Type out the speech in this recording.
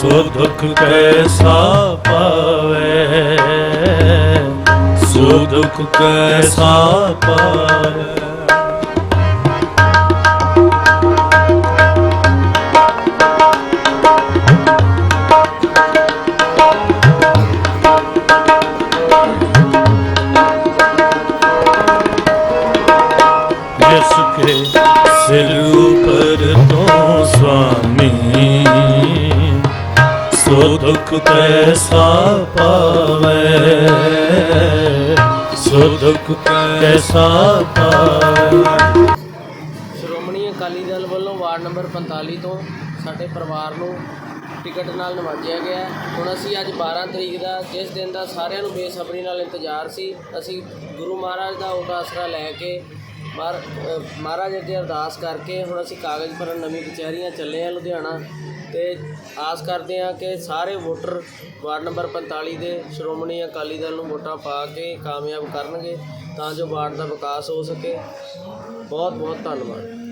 ਸੋ ਦੁਖ ਕੈਸਾ ਪਾਵੇ। ਸੋ ਦੁਖ ਕੈਸਾ ਪਾਵੇ। ਜਿਸ ਸਿਰ ਉਪਰ ਤੋਂ ਸੁਆਮੀ ਸੋ ਦੁਖ ਕੈਸਾ ਪਾਵੇ ਸੋ ਦੁਖ ਕੈਸਾ ਪਾਵੇ ਸ਼੍ਰੋਮਣੀ ਅਕਾਲੀ ਦਲ ਵੱਲੋਂ ਵਾਰਡ ਨੰਬਰ 45 ਤੋਂ ਸਾਡੇ ਪਰਿਵਾਰ ਨੂੰ ਟਿਕਟ ਨਾਲ ਨਵਾਜਿਆ ਗਿਆ ਹੁਣ ਅਸੀਂ ਅੱਜ 12 ਤਰੀਕ ਦਾ, ਜਿਸ ਦਿਨ ਦਾ ਸਾਰਿਆਂ ਨੂੰ ਬੇਸਬਰੀ ਨਾਲ ਇੰਤਜ਼ਾਰ ਸੀ, ਅਸੀਂ ਗੁਰੂ ਮਹਾਰਾਜ ਦਾ ਓਟ ਲੈ ਕੇ ਮਹਾਰ- ਮਹਾਰਾਜ ਅੱਗੇ ਅਰਦਾਸ ਕਰਕੇ ਹੁਣ ਅਸੀਂ ਕਾਗਜ਼ ਭਰਨ ਨਵੀਂ ਕਚਹਿਰੀਆਂ ਚੱਲੇ ਆ ਲੁਧਿਆਣਾ ਤੇ ਆਸ ਕਰਦੇ ਹਾਂ ਕਿ ਸਾਰੇ ਵੋਟਰ ਵਾਰਡ ਨੰਬਰ 45 ਦੇ ਸ਼੍ਰੋਮਣੀ ਅਕਾਲੀ ਦਲ ਨੂੰ ਵੋਟਾਂ ਪਾ ਕੇ ਕਾਮਯਾਬ ਕਰਨਗੇ ਤਾਂ ਜੋ ਵਾਰਡ ਦਾ ਵਿਕਾਸ ਹੋ ਸਕੇ। ਬਹੁਤ ਬਹੁਤ ਧੰਨਵਾਦ।